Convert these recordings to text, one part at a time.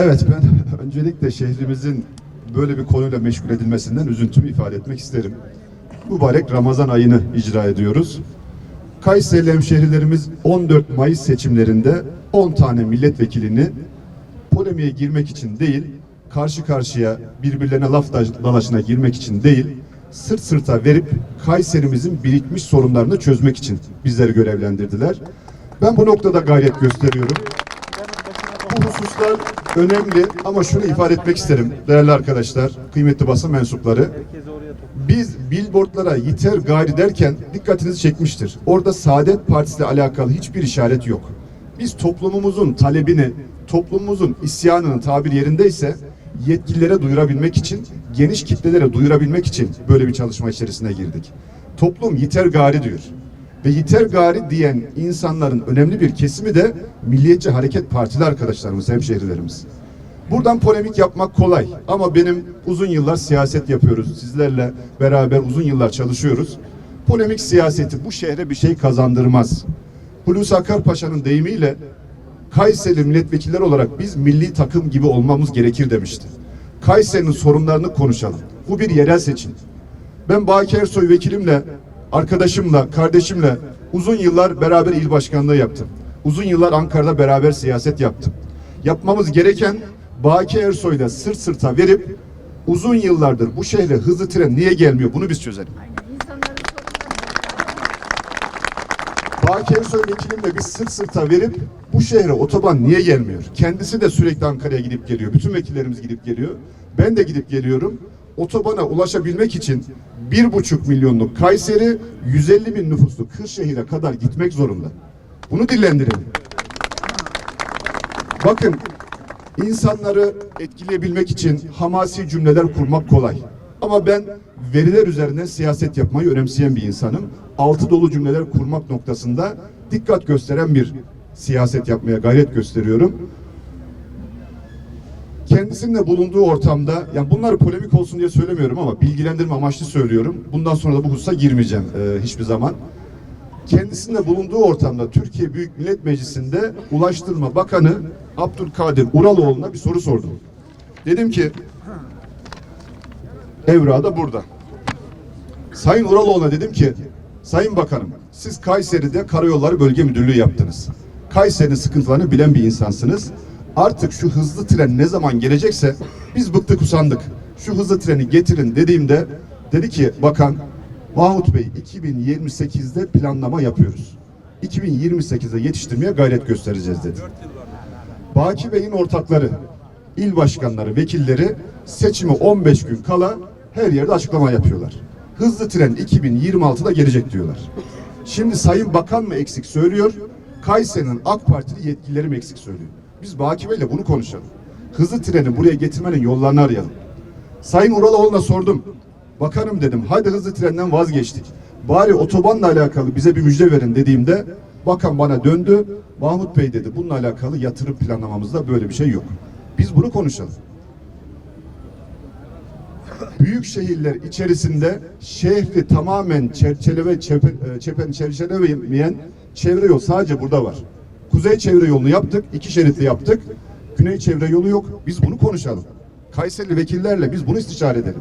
Evet ben öncelikle şehrimizin böyle bir konuyla meşgul edilmesinden üzüntümü ifade etmek isterim. Mübarek Ramazan ayını icra ediyoruz. Kayseri hemşehrilerimiz 14 Mayıs seçimlerinde 10 tane milletvekilini polemiğe girmek için değil, karşı karşıya birbirlerine laf da- dalaşına girmek için değil, sırt sırta verip Kayserimizin birikmiş sorunlarını çözmek için bizleri görevlendirdiler. Ben bu noktada gayret gösteriyorum. Bu hususlar önemli ama şunu ifade etmek isterim değerli arkadaşlar, kıymetli basın mensupları. Biz billboardlara yeter gayri derken dikkatinizi çekmiştir. Orada Saadet Partisi ile alakalı hiçbir işaret yok. Biz toplumumuzun talebini, toplumumuzun isyanının tabir yerindeyse yetkililere duyurabilmek için, geniş kitlelere duyurabilmek için böyle bir çalışma içerisine girdik. Toplum yeter gari diyor. Ve yeter gari diyen insanların önemli bir kesimi de Milliyetçi Hareket Partili arkadaşlarımız, hemşehrilerimiz. Buradan polemik yapmak kolay ama benim uzun yıllar siyaset yapıyoruz. Sizlerle beraber uzun yıllar çalışıyoruz. Polemik siyaseti bu şehre bir şey kazandırmaz. Hulusi Akar Paşa'nın deyimiyle Kayseri milletvekilleri olarak biz milli takım gibi olmamız gerekir demişti. Kayseri'nin sorunlarını konuşalım. Bu bir yerel seçim. Ben Baki Ersoy vekilimle, arkadaşımla, kardeşimle uzun yıllar beraber il başkanlığı yaptım. Uzun yıllar Ankara'da beraber siyaset yaptım. Yapmamız gereken Baki Ersoy'la sırt sırta verip uzun yıllardır bu şehre hızlı tren niye gelmiyor bunu biz çözelim. Baki Ersoy vekilimle biz sırt sırta verip bu şehre otoban niye gelmiyor? Kendisi de sürekli Ankara'ya gidip geliyor. Bütün vekillerimiz gidip geliyor. Ben de gidip geliyorum. Otobana ulaşabilmek için bir buçuk milyonluk Kayseri 150 bin nüfuslu Kırşehir'e kadar gitmek zorunda. Bunu dillendirelim. Bakın insanları etkileyebilmek için hamasi cümleler kurmak kolay. Ama ben veriler üzerine siyaset yapmayı önemseyen bir insanım. Altı dolu cümleler kurmak noktasında dikkat gösteren bir siyaset yapmaya gayret gösteriyorum. Kendisinin bulunduğu ortamda, yani bunları polemik olsun diye söylemiyorum ama bilgilendirme amaçlı söylüyorum. Bundan sonra da bu hususa girmeyeceğim e, hiçbir zaman kendisinde bulunduğu ortamda Türkiye Büyük Millet Meclisi'nde Ulaştırma Bakanı Abdülkadir Uraloğlu'na bir soru sordum. Dedim ki evrağı da burada. Sayın Uraloğlu'na dedim ki Sayın Bakanım siz Kayseri'de Karayolları Bölge Müdürlüğü yaptınız. Kayseri'nin sıkıntılarını bilen bir insansınız. Artık şu hızlı tren ne zaman gelecekse biz bıktık usandık. Şu hızlı treni getirin dediğimde dedi ki bakan Mahmut Bey 2028'de planlama yapıyoruz. 2028'de yetiştirmeye gayret göstereceğiz dedi. Baki Bey'in ortakları, il başkanları, vekilleri seçime 15 gün kala her yerde açıklama yapıyorlar. Hızlı tren 2026'da gelecek diyorlar. Şimdi Sayın Bakan mı eksik söylüyor, Kayseri'nin AK Partili yetkilileri mi eksik söylüyor? Biz Baki Bey'le bunu konuşalım. Hızlı treni buraya getirmenin yollarını arayalım. Sayın Uraloğlu'na sordum. Bakanım dedim hadi hızlı trenden vazgeçtik. Bari otobanla alakalı bize bir müjde verin dediğimde bakan bana döndü. Mahmut Bey dedi bununla alakalı yatırım planlamamızda böyle bir şey yok. Biz bunu konuşalım. Büyük şehirler içerisinde şehri tamamen çerçeve e, çepen çerçevelemeyen çevre yol sadece burada var. Kuzey çevre yolunu yaptık, iki şeritli yaptık. Güney çevre yolu yok. Biz bunu konuşalım. Kayseri vekillerle biz bunu istişare edelim.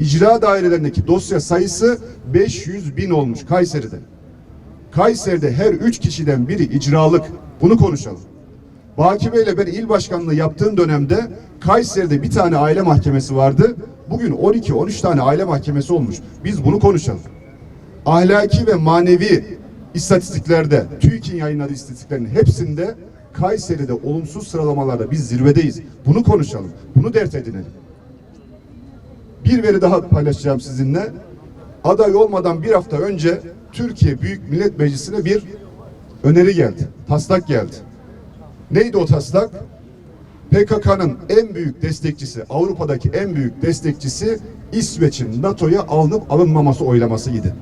İcra dairelerindeki dosya sayısı 500 bin olmuş Kayseri'de. Kayseri'de her üç kişiden biri icralık. Bunu konuşalım. Baki Bey'le ben il başkanlığı yaptığım dönemde Kayseri'de bir tane aile mahkemesi vardı. Bugün 12-13 tane aile mahkemesi olmuş. Biz bunu konuşalım. Ahlaki ve manevi istatistiklerde, TÜİK'in yayınladığı istatistiklerin hepsinde Kayseri'de olumsuz sıralamalarda biz zirvedeyiz. Bunu konuşalım. Bunu dert edinelim. Bir veri daha paylaşacağım sizinle. Aday olmadan bir hafta önce Türkiye Büyük Millet Meclisi'ne bir öneri geldi. Taslak geldi. Neydi o taslak? PKK'nın en büyük destekçisi, Avrupa'daki en büyük destekçisi İsveç'in NATO'ya alınıp alınmaması oylamasıydı.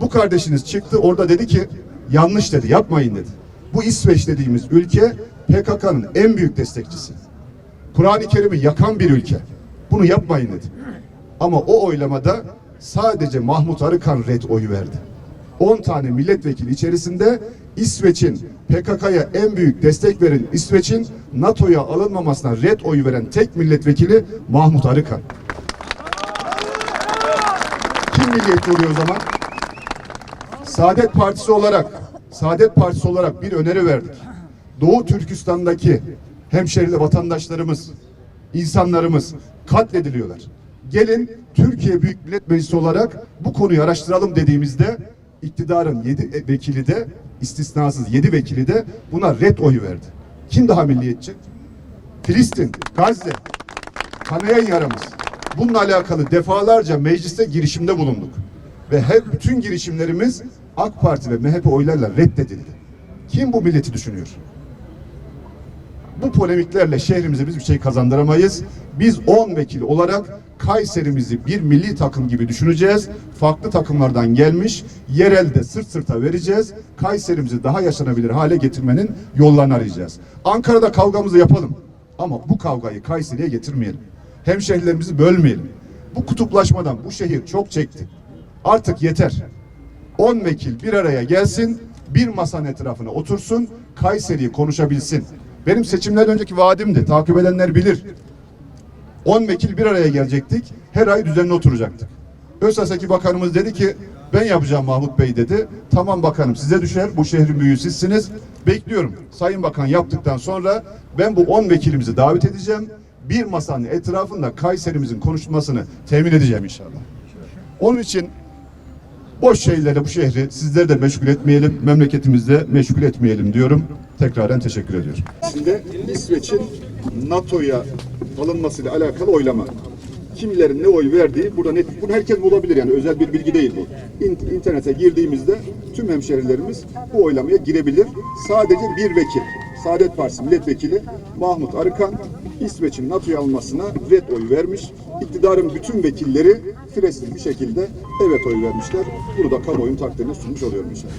Bu kardeşiniz çıktı orada dedi ki yanlış dedi yapmayın dedi. Bu İsveç dediğimiz ülke PKK'nın en büyük destekçisi. Kur'an-ı Kerim'i yakan bir ülke. Bunu yapmayın dedi. Ama o oylamada sadece Mahmut Arıkan red oyu verdi. 10 tane milletvekili içerisinde İsveç'in PKK'ya en büyük destek veren İsveç'in NATO'ya alınmamasına red oyu veren tek milletvekili Mahmut Arıkan. Kim milliyetçi oluyor o zaman? Saadet Partisi olarak Saadet Partisi olarak bir öneri verdik. Doğu Türkistan'daki hemşerili vatandaşlarımız, insanlarımız katlediliyorlar. Gelin Türkiye Büyük Millet Meclisi olarak bu konuyu araştıralım dediğimizde iktidarın yedi vekili de istisnasız yedi vekili de buna red oyu verdi. Kim daha milliyetçi? Filistin, Gazze, kanayan yaramız. Bununla alakalı defalarca mecliste girişimde bulunduk. Ve hep bütün girişimlerimiz AK Parti ve MHP oylarla reddedildi. Kim bu milleti düşünüyor? Bu polemiklerle şehrimize biz bir şey kazandıramayız. Biz 10 vekil olarak Kayserimizi bir milli takım gibi düşüneceğiz. Farklı takımlardan gelmiş, yerelde sırt sırta vereceğiz. Kayserimizi daha yaşanabilir hale getirmenin yollarını arayacağız. Ankara'da kavgamızı yapalım. Ama bu kavgayı Kayseri'ye getirmeyelim. Hemşehrilerimizi bölmeyelim. Bu kutuplaşmadan bu şehir çok çekti. Artık yeter. 10 vekil bir araya gelsin, bir masanın etrafına otursun, Kayseri'yi konuşabilsin. Benim seçimlerden önceki vaadimdi, takip edenler bilir. 10 vekil bir araya gelecektik, her ay düzenli oturacaktık. Özsaseki Bakanımız dedi ki, ben yapacağım Mahmut Bey dedi. Tamam bakanım size düşer, bu şehrin büyüğü sizsiniz. Bekliyorum. Sayın Bakan yaptıktan sonra ben bu 10 vekilimizi davet edeceğim. Bir masanın etrafında Kayserimizin konuşmasını temin edeceğim inşallah. Onun için Boş şeylerle bu şehri sizleri de meşgul etmeyelim, memleketimizde meşgul etmeyelim diyorum. Tekraren teşekkür ediyorum. Şimdi İsveç'in NATO'ya alınmasıyla alakalı oylama. Kimlerin ne oy verdiği burada net, bunu herkes bulabilir yani özel bir bilgi değil bu. İn- İnternete girdiğimizde tüm hemşerilerimiz bu oylamaya girebilir. Sadece bir vekil, Saadet Partisi milletvekili Mahmut Arıkan İsveç'in NATO'ya almasına red oy vermiş. İktidarın bütün vekilleri firesiz bir şekilde evet oy vermişler. Bunu da kamuoyunun takdirine sunmuş oluyorum inşallah.